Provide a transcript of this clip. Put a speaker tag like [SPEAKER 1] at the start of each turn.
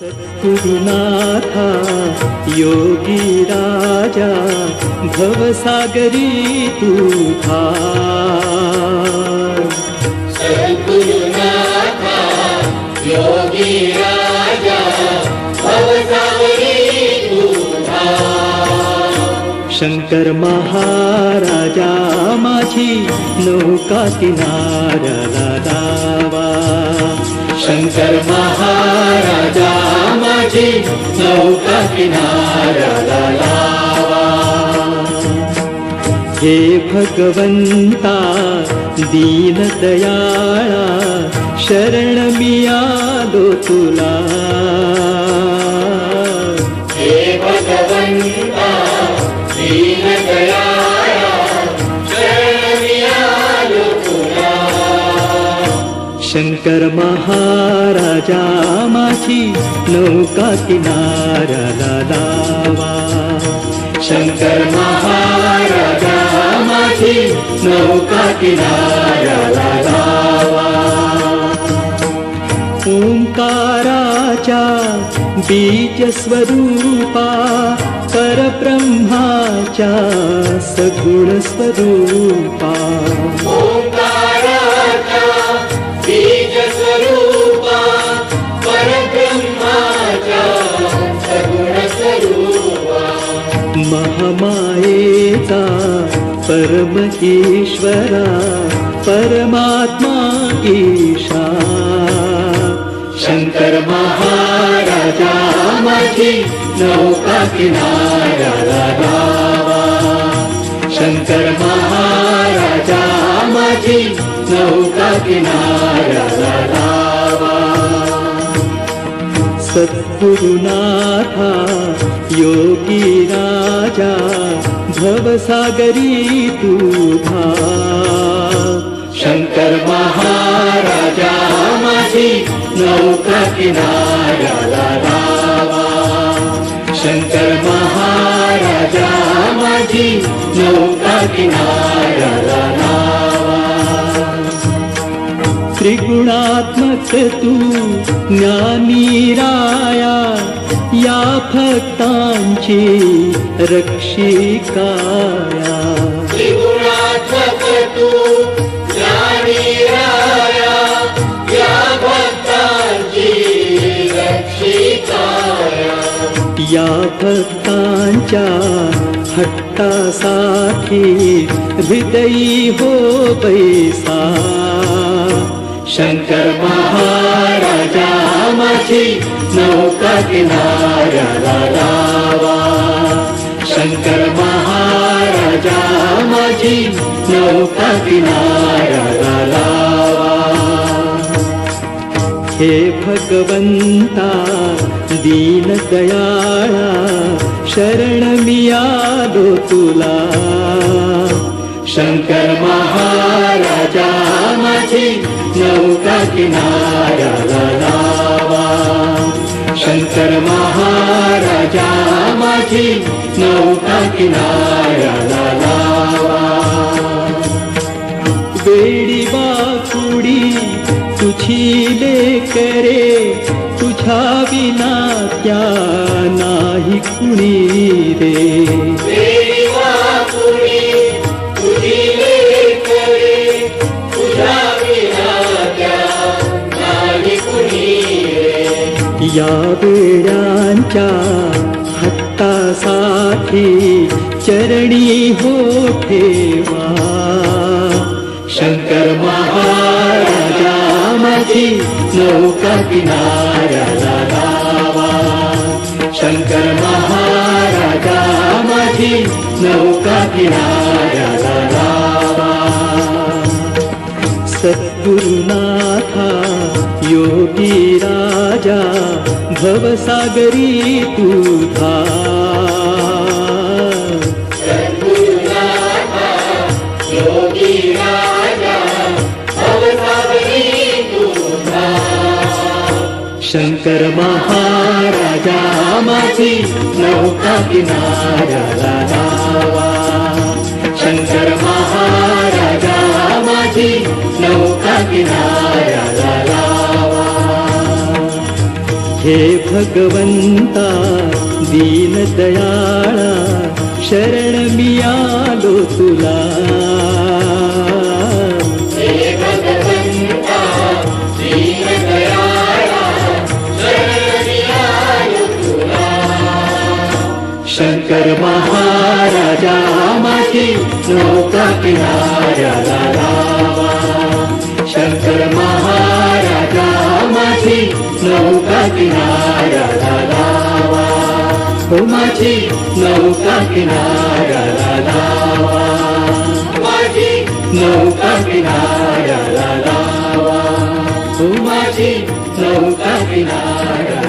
[SPEAKER 1] सद्गुरुनाथा योगी राजा भवसागरी तू धार
[SPEAKER 2] सद्गुरुनाथा योगी राजा भवसागरी तुझा
[SPEAKER 1] शंकर महाराजा माझी नौका किनाऱ्याला लावा
[SPEAKER 2] शंकर महाराजा लावा।
[SPEAKER 1] हे भगवंता दीनदयाळा शरण मी आलो तुला।
[SPEAKER 2] हे भगवंता
[SPEAKER 1] शंकर महाराजा माझी नौका किनाऱ्याला लावा
[SPEAKER 2] शंकर महाराजा माझी नौका किनाऱ्याला लावा
[SPEAKER 1] ओंकाराच्या बीज स्वरूपा परब्रह्माच्या परमईश्वरा परमात्मा ईशा।
[SPEAKER 2] शंकर महाराजा माझी नौका लावा शंकर महाराजा माझी नौका लावा
[SPEAKER 1] सद्गुरुनाथा योगी राजा भवसागरी तू धार
[SPEAKER 2] शंकर महाराजा माझी नौका लावा शंकर महाराजा माझी नौका किनाऱ्याला लावा
[SPEAKER 1] त्रिगुणात्मक तू ज्ञानी राया या रक्षिकाया।
[SPEAKER 2] या
[SPEAKER 1] भक्तांच्या हट्टासाठी हृदयी हो बैसा
[SPEAKER 2] शंकर महाराजा माझी लावा शंकर महाराजा किनाऱ्याला लावा
[SPEAKER 1] हे भगवंता दीनदयाळा शरण मी आलो तुला।
[SPEAKER 2] शंकर महाराजा माझी नौका किनाऱ्याला लावा शंकर महाराजा माझी नौका किनाऱ्याला लावा
[SPEAKER 1] वेडी बाकुडी तुझी लेकरे तुझ्या विना त्या नाही कुणी रे वेड्यांच्या हट्टासाठी चरणी हो ठेवा
[SPEAKER 2] शंकर महाराजा माझी नौका लावा शंकर महाराजा माझी नौका लावा
[SPEAKER 1] सद्गुरुनाथा योगी राजा भवसागरी तू धार
[SPEAKER 2] योगी राजा भवसागरी तुझा
[SPEAKER 1] शंकर
[SPEAKER 2] महाराजा किनाऱ्याला लावा। शंकर महाराजा नौका लावा
[SPEAKER 1] हे भगवंता दीनदयाळा शरण मी आलो तुला. शंकर महाराजा माझी नौका किनाऱ्याला नौका किनारा लावा हो माझी नौका किनारा लावा
[SPEAKER 2] माझी
[SPEAKER 1] नौका किनारा लावा माझी नौका किनारा